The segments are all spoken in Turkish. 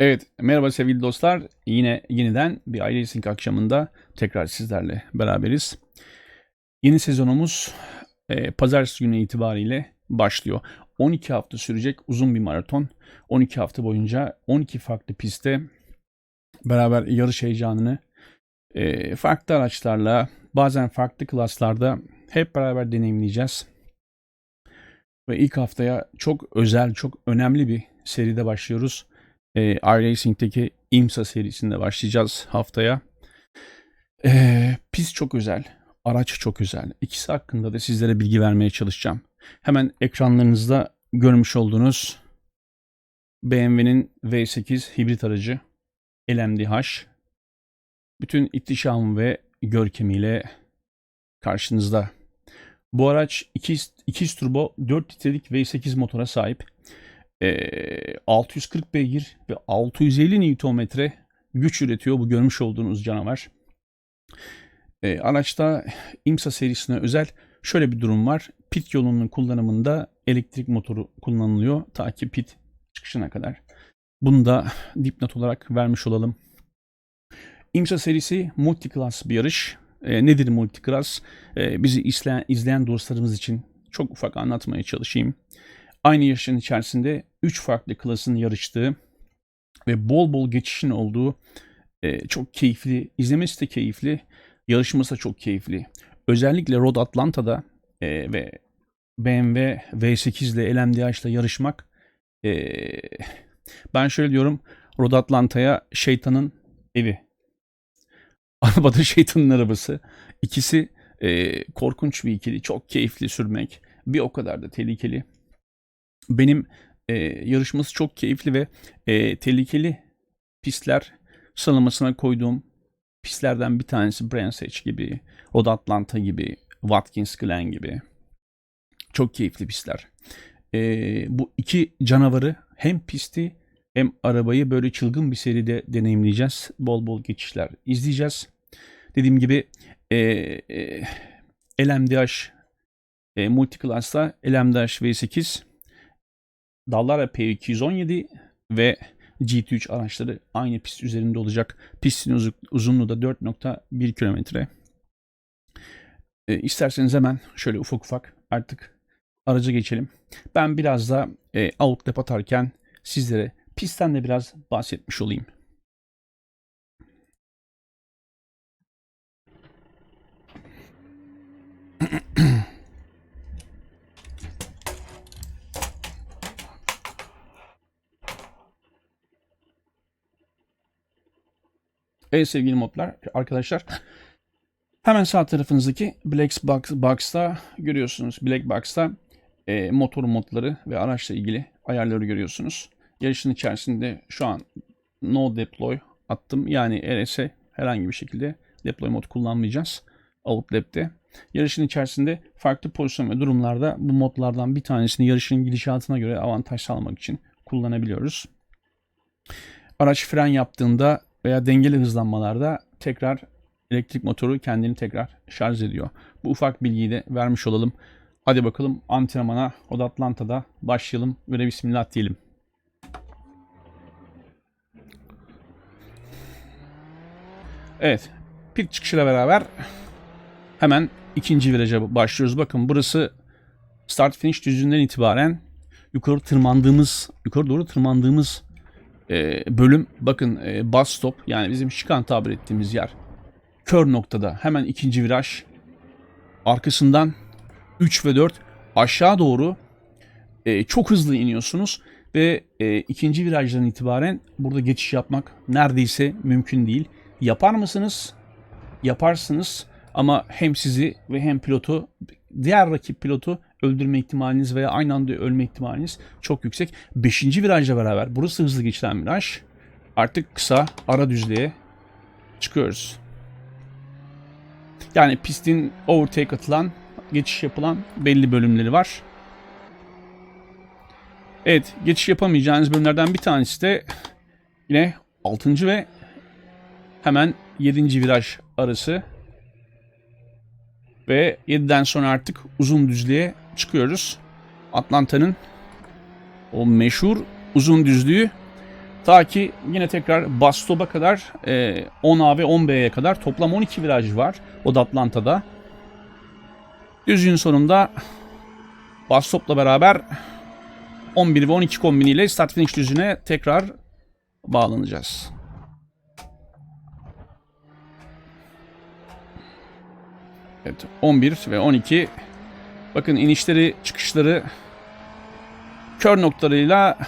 Evet, merhaba sevgili dostlar. Yine yeniden bir Aile Sync akşamında tekrar sizlerle beraberiz. Yeni sezonumuz e, pazartesi günü itibariyle başlıyor. 12 hafta sürecek uzun bir maraton. 12 hafta boyunca 12 farklı pistte beraber yarış heyecanını e, farklı araçlarla bazen farklı klaslarda hep beraber deneyimleyeceğiz. Ve ilk haftaya çok özel, çok önemli bir seride başlıyoruz e, iRacing'deki IMSA serisinde başlayacağız haftaya. E, pist çok özel, araç çok özel. İkisi hakkında da sizlere bilgi vermeye çalışacağım. Hemen ekranlarınızda görmüş olduğunuz BMW'nin V8 hibrit aracı LMDH. Bütün ihtişam ve görkemiyle karşınızda. Bu araç 2 2 turbo 4 litrelik V8 motora sahip. Ee, 640 beygir ve 650 Nm güç üretiyor bu görmüş olduğunuz canavar. Ee, araçta IMSA serisine özel şöyle bir durum var. Pit yolunun kullanımında elektrik motoru kullanılıyor ta ki pit çıkışına kadar. Bunu da dipnot olarak vermiş olalım. IMSA serisi multiclass bir yarış. E, nedir multiclass? E, bizi izleyen, izleyen dostlarımız için çok ufak anlatmaya çalışayım. Aynı yarışın içerisinde 3 farklı klasın yarıştığı ve bol bol geçişin olduğu e, çok keyifli, izlemesi de keyifli, yarışması da çok keyifli. Özellikle Road Atlanta'da e, ve BMW V8 ile LMDH ile yarışmak e, ben şöyle diyorum Road Atlanta'ya şeytanın evi. Arabada şeytanın arabası. İkisi e, korkunç bir ikili. Çok keyifli sürmek. Bir o kadar da tehlikeli. Benim e, yarışması çok keyifli ve e, tehlikeli pistler sıralamasına koyduğum pistlerden bir tanesi Brands gibi, Road Atlanta gibi, Watkins Glen gibi. Çok keyifli pistler. E, bu iki canavarı hem pisti hem arabayı böyle çılgın bir seride deneyimleyeceğiz. Bol bol geçişler izleyeceğiz. Dediğim gibi e, e, LMDH e, Multiclass'ta LMDH V8 Dallara P217 ve GT3 araçları aynı pist üzerinde olacak. Pistin uzunluğu da 4.1 kilometre. E, isterseniz hemen şöyle ufak ufak artık araca geçelim. Ben biraz da e, outlap atarken sizlere pistten de biraz bahsetmiş olayım. Evet sevgili modlar arkadaşlar. Hemen sağ tarafınızdaki Black Box, Box'ta görüyorsunuz. Black Box'ta e, motor modları ve araçla ilgili ayarları görüyorsunuz. Yarışın içerisinde şu an no deploy attım. Yani RS'e herhangi bir şekilde deploy mod kullanmayacağız. Outlap'te. Yarışın içerisinde farklı pozisyon ve durumlarda bu modlardan bir tanesini yarışın gidişatına göre avantaj sağlamak için kullanabiliyoruz. Araç fren yaptığında veya dengeli hızlanmalarda tekrar elektrik motoru kendini tekrar şarj ediyor. Bu ufak bilgiyi de vermiş olalım. Hadi bakalım antrenmana Oda Atlanta'da başlayalım ve bismillah diyelim. Evet. Pit çıkışıyla beraber hemen ikinci viraja başlıyoruz. Bakın burası start finish düzlüğünden itibaren yukarı tırmandığımız, yukarı doğru tırmandığımız e, bölüm bakın e, bus stop yani bizim şikan tabir ettiğimiz yer. Kör noktada hemen ikinci viraj. Arkasından 3 ve 4 aşağı doğru e, çok hızlı iniyorsunuz ve e, ikinci virajdan itibaren burada geçiş yapmak neredeyse mümkün değil. Yapar mısınız? Yaparsınız ama hem sizi ve hem pilotu diğer rakip pilotu öldürme ihtimaliniz veya aynı anda ölme ihtimaliniz çok yüksek. Beşinci virajla beraber burası hızlı geçilen viraj. Artık kısa ara düzlüğe çıkıyoruz. Yani pistin overtake atılan, geçiş yapılan belli bölümleri var. Evet, geçiş yapamayacağınız bölümlerden bir tanesi de yine 6. ve hemen 7. viraj arası. Ve 7'den sonra artık uzun düzlüğe çıkıyoruz. Atlanta'nın o meşhur uzun düzlüğü Ta ki yine tekrar bus stop'a kadar e, 10A ve 10B'ye kadar toplam 12 viraj var o da Atlanta'da. Düzgün sonunda bus stop'la beraber 11 ve 12 kombiniyle start finish düzüne tekrar bağlanacağız. Evet 11 ve 12 bakın inişleri çıkışları kör noktalarıyla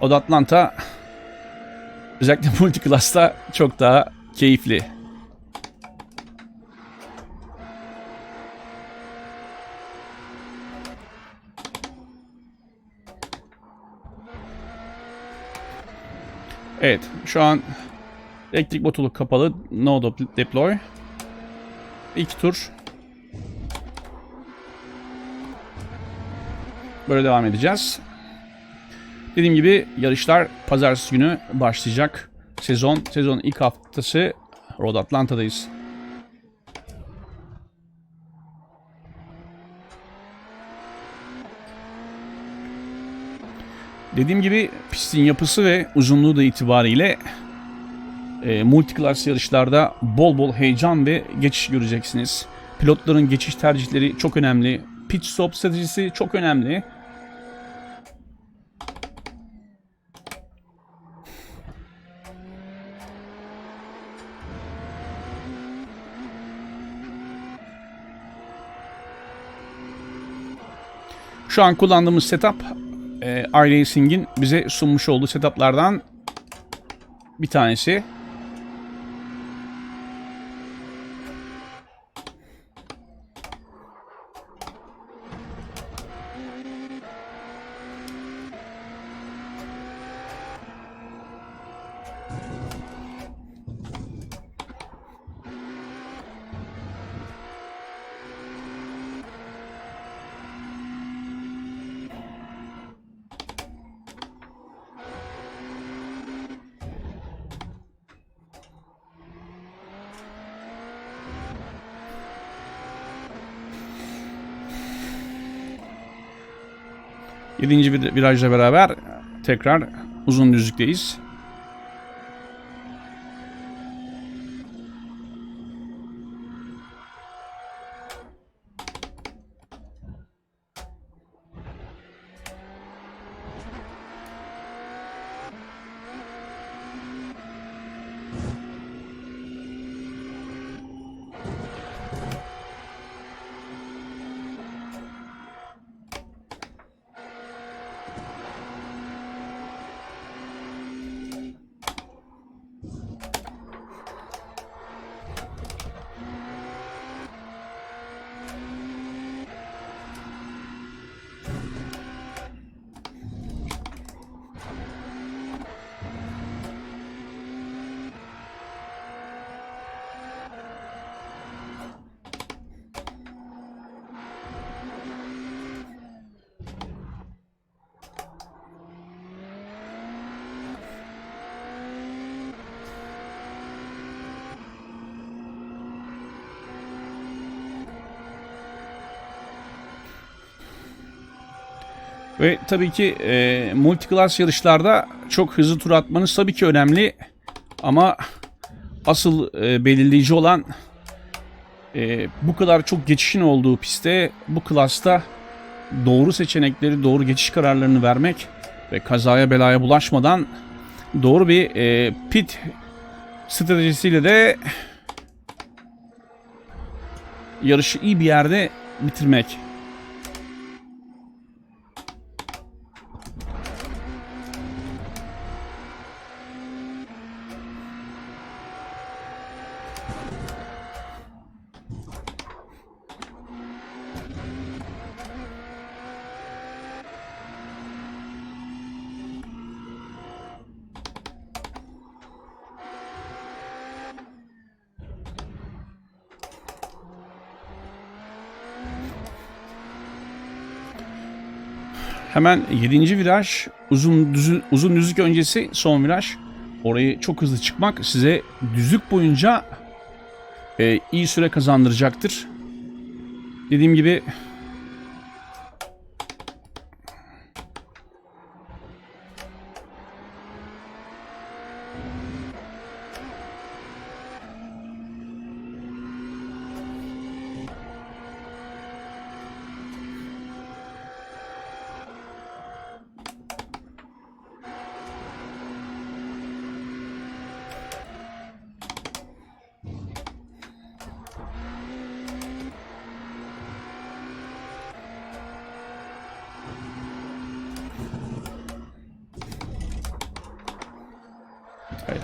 Oda Atlanta özellikle multiclass'ta çok daha keyifli. Evet şu an elektrik botulu kapalı. No deploy. İlk tur. Böyle devam edeceğiz. Dediğim gibi yarışlar pazartesi günü başlayacak. Sezon, sezonun ilk haftası Road Atlanta'dayız. Dediğim gibi pistin yapısı ve uzunluğu da itibariyle e, multiclass yarışlarda bol bol heyecan ve geçiş göreceksiniz. Pilotların geçiş tercihleri çok önemli. Pit stop stratejisi çok önemli. Şu an kullandığımız setup e, iRacing'in bize sunmuş olduğu setuplardan bir tanesi. Yedinci bir virajla beraber tekrar uzun düzlükteyiz. Ve tabii ki e, multiclass yarışlarda çok hızlı tur atmanız tabii ki önemli. Ama asıl e, belirleyici olan e, bu kadar çok geçişin olduğu pistte bu klasta doğru seçenekleri, doğru geçiş kararlarını vermek ve kazaya belaya bulaşmadan doğru bir e, pit stratejisiyle de yarışı iyi bir yerde bitirmek. Hemen 7. viraj uzun düzü, uzun düzlük öncesi son viraj. Orayı çok hızlı çıkmak size düzlük boyunca e, iyi süre kazandıracaktır. Dediğim gibi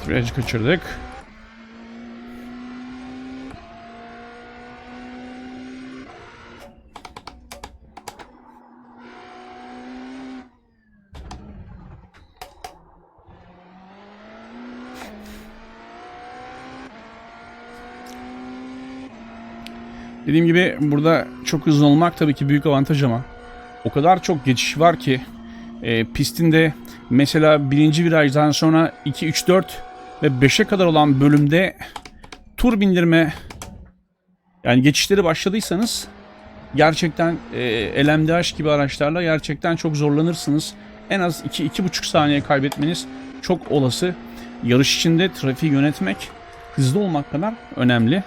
virajı kaçırdık. Dediğim gibi burada çok hızlı olmak tabii ki büyük avantaj ama o kadar çok geçiş var ki e, pistin mesela birinci virajdan sonra 2, 3, 4 ve 5'e kadar olan bölümde tur bindirme yani geçişleri başladıysanız gerçekten e, LMDH gibi araçlarla gerçekten çok zorlanırsınız. En az 2-2,5 saniye kaybetmeniz çok olası. Yarış içinde trafiği yönetmek hızlı olmak kadar önemli.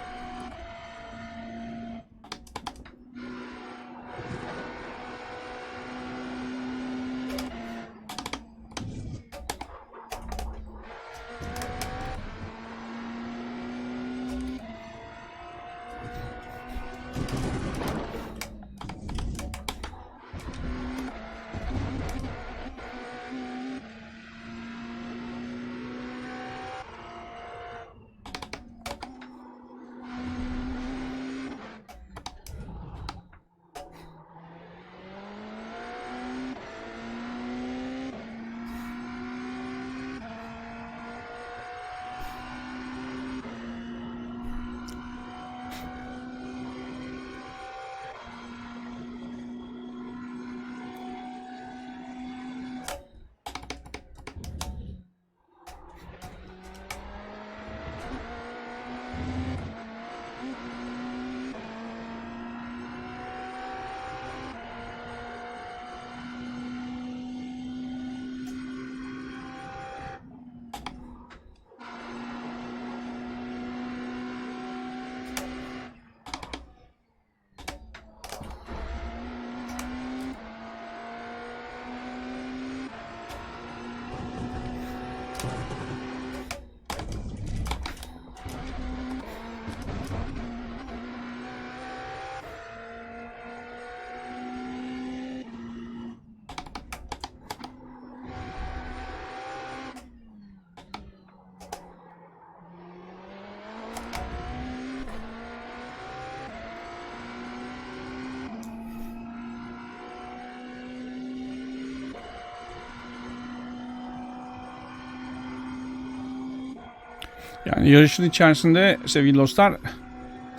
Yani yarışın içerisinde sevgili dostlar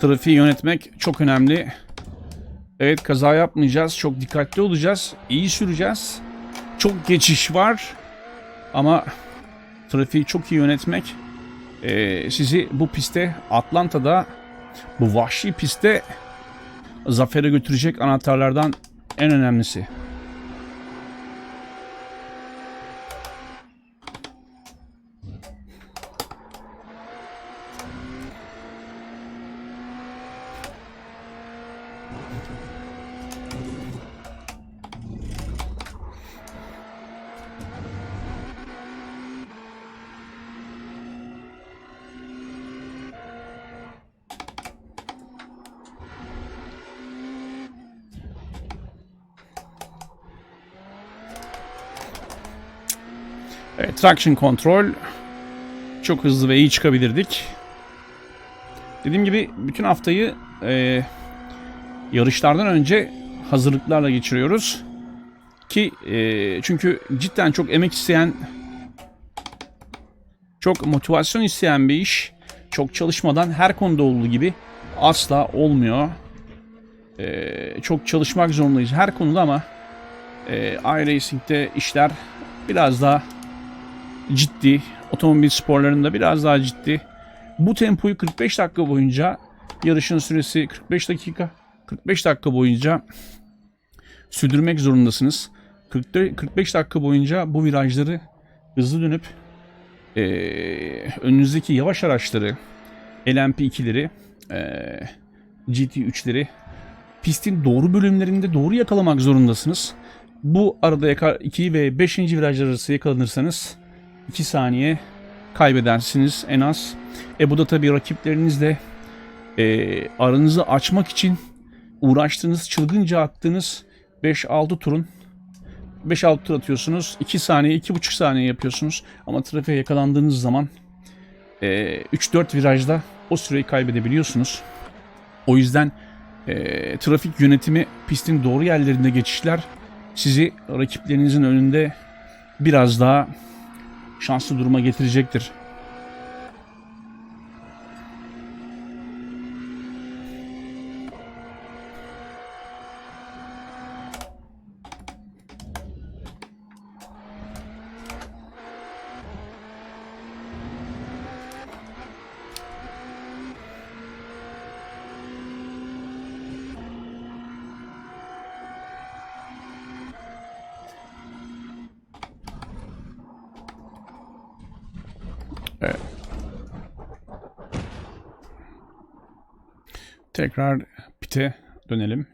trafiği yönetmek çok önemli. Evet kaza yapmayacağız. Çok dikkatli olacağız. iyi süreceğiz. Çok geçiş var. Ama trafiği çok iyi yönetmek eee, sizi bu pistte Atlanta'da bu vahşi pistte zafere götürecek anahtarlardan en önemlisi. Traction control çok hızlı ve iyi çıkabilirdik. Dediğim gibi bütün haftayı e, yarışlardan önce hazırlıklarla geçiriyoruz. Ki e, çünkü cidden çok emek isteyen, çok motivasyon isteyen bir iş. Çok çalışmadan her konuda olduğu gibi asla olmuyor. E, çok çalışmak zorundayız her konuda ama e, iRacing'de işler biraz daha ciddi. Otomobil sporlarında biraz daha ciddi. Bu tempoyu 45 dakika boyunca yarışın süresi 45 dakika. 45 dakika boyunca sürdürmek zorundasınız. 40 45 dakika boyunca bu virajları hızlı dönüp eee, önünüzdeki yavaş araçları LMP2'leri eee, GT3'leri pistin doğru bölümlerinde doğru yakalamak zorundasınız. Bu arada 2 ve 5. virajlar arası yakalanırsanız 2 saniye kaybedersiniz en az. E bu da tabii rakiplerinizle e, aranızı açmak için uğraştığınız, çılgınca attığınız 5-6 turun 5-6 tur atıyorsunuz. 2 saniye, 2,5 saniye yapıyorsunuz. Ama trafiğe yakalandığınız zaman e, 3-4 virajda o süreyi kaybedebiliyorsunuz. O yüzden e, trafik yönetimi pistin doğru yerlerinde geçişler sizi rakiplerinizin önünde biraz daha şanslı duruma getirecektir. Tekrar pite dönelim.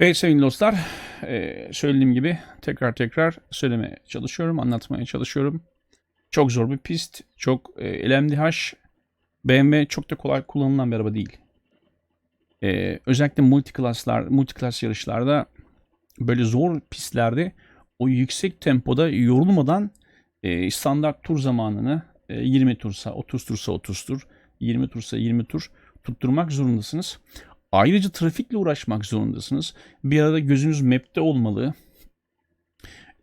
Evet sevgili dostlar, eee, söylediğim gibi tekrar tekrar söylemeye çalışıyorum, anlatmaya çalışıyorum. Çok zor bir pist, çok e, LMDH, BMW çok da kolay kullanılan bir araba değil. Eee, özellikle multiklaslar, multiklas yarışlarda böyle zor pistlerde o yüksek tempoda yorulmadan e, standart tur zamanını e, 20 tursa 30 tursa 30 tur, 20 tursa 20 tur tutturmak zorundasınız. Ayrıca trafikle uğraşmak zorundasınız. Bir arada gözünüz map'te olmalı.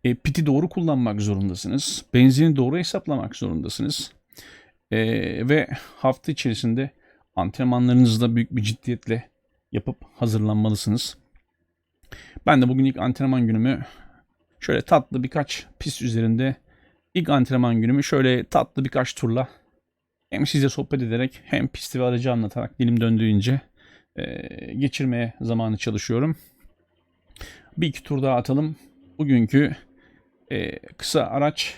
E, piti doğru kullanmak zorundasınız. Benzini doğru hesaplamak zorundasınız. E, ve hafta içerisinde antrenmanlarınızı da büyük bir ciddiyetle yapıp hazırlanmalısınız. Ben de bugün ilk antrenman günümü şöyle tatlı birkaç pist üzerinde ilk antrenman günümü şöyle tatlı birkaç turla hem size sohbet ederek hem pisti ve aracı anlatarak dilim döndüğünce e, geçirmeye zamanı çalışıyorum. Bir iki tur daha atalım. Bugünkü e, kısa araç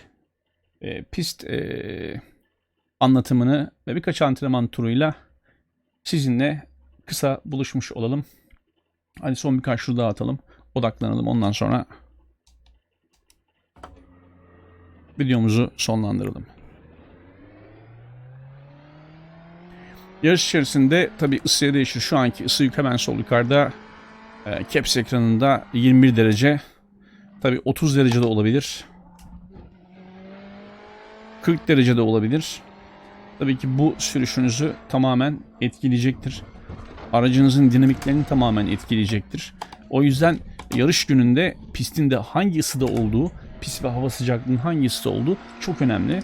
e, pist e, anlatımını ve birkaç antrenman turuyla sizinle kısa buluşmuş olalım. Hadi son birkaç tur daha atalım. Odaklanalım. Ondan sonra videomuzu sonlandıralım. Yarış içerisinde tabi ısıya değişir. Şu anki ısı yük hemen sol yukarıda. E, caps ekranında 21 derece. Tabi 30 derecede olabilir. 40 derecede olabilir. Tabii ki bu sürüşünüzü tamamen etkileyecektir. Aracınızın dinamiklerini tamamen etkileyecektir. O yüzden yarış gününde pistin de hangi ısıda olduğu, pist ve hava sıcaklığının hangi ısıda olduğu çok önemli.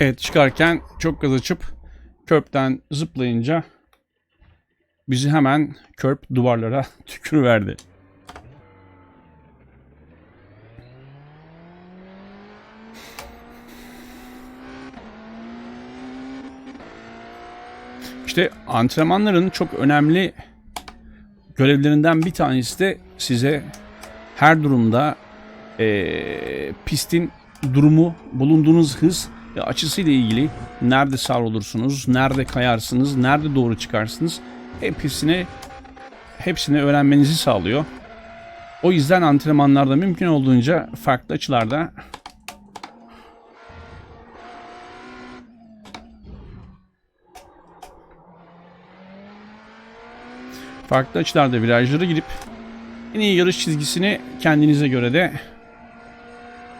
Evet çıkarken çok gaz açıp körpten zıplayınca bizi hemen körp duvarlara tükürüverdi. İşte antrenmanların çok önemli görevlerinden bir tanesi de size her durumda eee, pistin durumu, bulunduğunuz hız açısıyla ilgili nerede savrulursunuz, nerede kayarsınız, nerede doğru çıkarsınız hepsini hepsini öğrenmenizi sağlıyor. O yüzden antrenmanlarda mümkün olduğunca farklı açılarda farklı açılarda virajlara girip en iyi yarış çizgisini kendinize göre de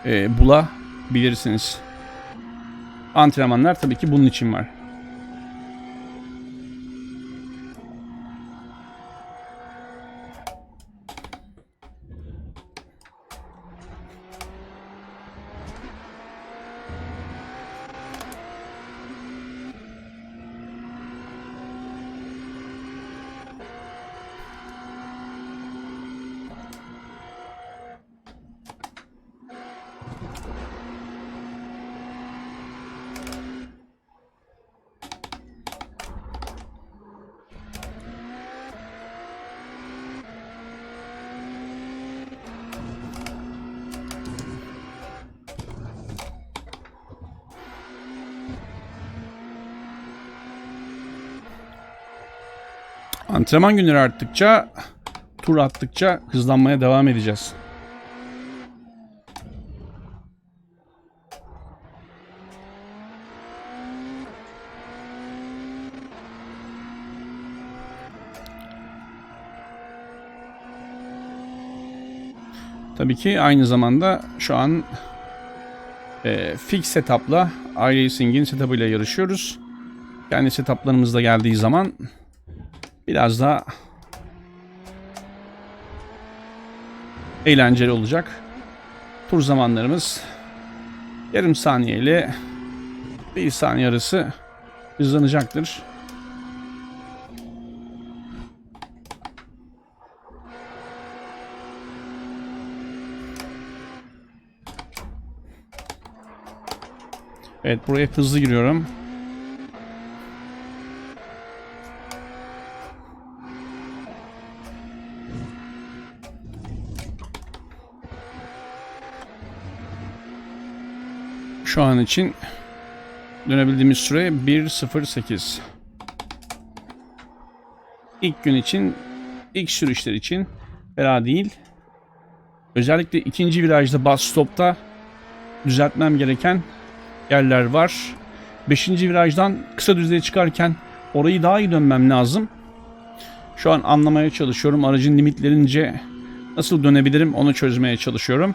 e, bulabilirsiniz. Antrenmanlar tabii ki bunun için var. Antrenman günleri arttıkça, tur attıkça hızlanmaya devam edeceğiz. Tabii ki aynı zamanda şu an e, fix setup'la iRacing'in setup'ıyla yarışıyoruz. Kendi setup'larımız da geldiği zaman biraz daha eğlenceli olacak. Tur zamanlarımız yarım saniye ile bir saniye arası hızlanacaktır. Evet buraya hızlı giriyorum. Şu an için dönebildiğimiz süre 1.08. İlk gün için, ilk sürüşler için fena değil. Özellikle ikinci virajda bas stopta düzeltmem gereken yerler var. Beşinci virajdan kısa düzlüğe çıkarken orayı daha iyi dönmem lazım. Şu an anlamaya çalışıyorum. Aracın limitlerince nasıl dönebilirim onu çözmeye çalışıyorum.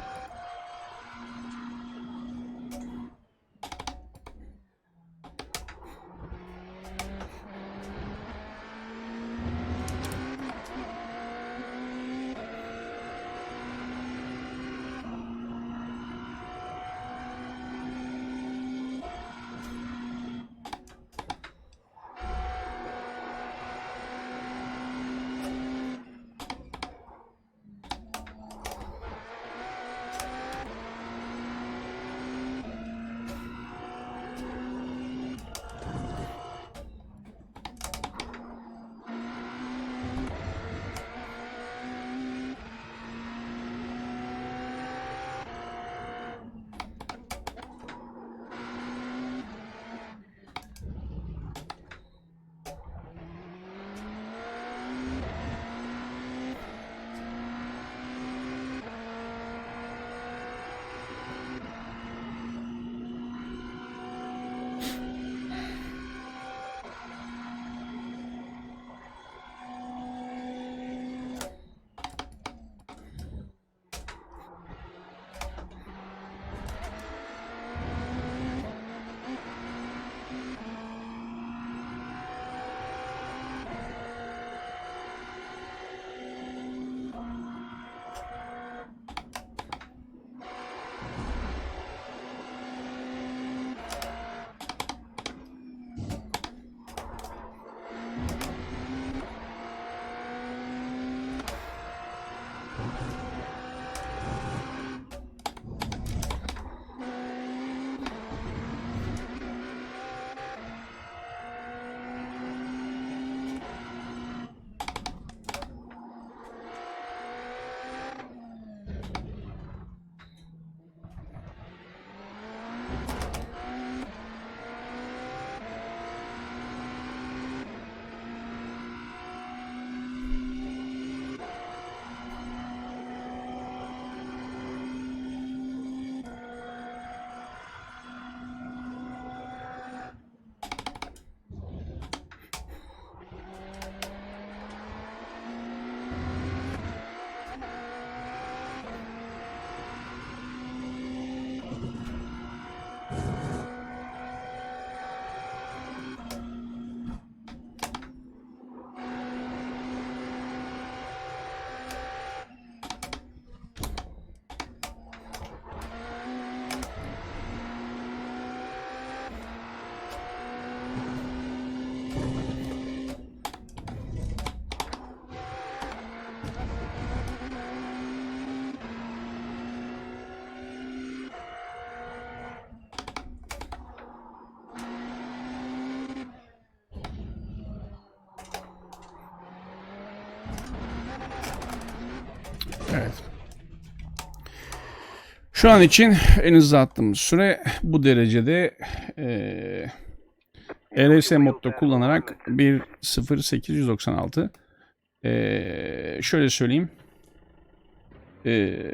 Şu an için en hızlı attığımız süre bu derecede eee LS modda kullanarak 1.0896 Eee şöyle söyleyeyim. Eee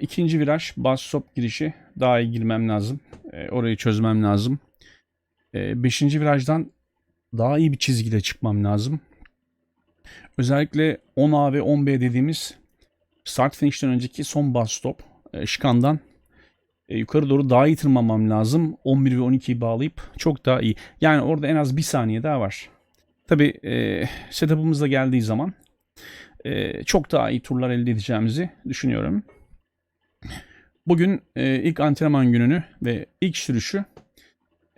ikinci viraj bas stop girişi daha iyi girmem lazım. Eee, orayı çözmem lazım. Eee beşinci virajdan daha iyi bir çizgiyle çıkmam lazım. Özellikle 10A ve 10B dediğimiz start finish'ten önceki son bus stop e, şikandan e, yukarı doğru daha iyi tırmanmam lazım. 11 ve 12'yi bağlayıp çok daha iyi. Yani orada en az bir saniye daha var. Tabi e, setup'ımız da geldiği zaman e, çok daha iyi turlar elde edeceğimizi düşünüyorum. Bugün e, ilk antrenman gününü ve ilk sürüşü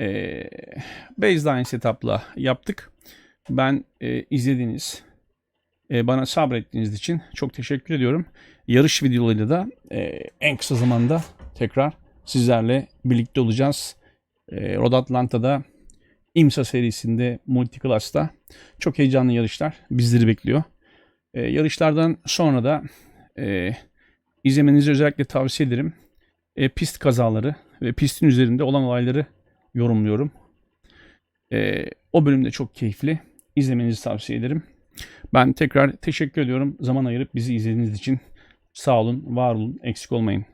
e, baseline setup'la yaptık. Ben e, izlediğiniz, e, bana sabrettiğiniz için çok teşekkür ediyorum. Yarış videolarıyla da e, en kısa zamanda tekrar sizlerle birlikte olacağız. E, Road Atlanta'da IMSA serisinde Multiclass'ta çok heyecanlı yarışlar bizleri bekliyor. E, yarışlardan sonra da izlemenizi özellikle tavsiye ederim. Pist kazaları ve pistin üzerinde olan olayları yorumluyorum. O bölüm de çok keyifli. İzlemenizi tavsiye ederim. Ben tekrar teşekkür ediyorum. Zaman ayırıp bizi izlediğiniz için sağ olun, var olun, eksik olmayın.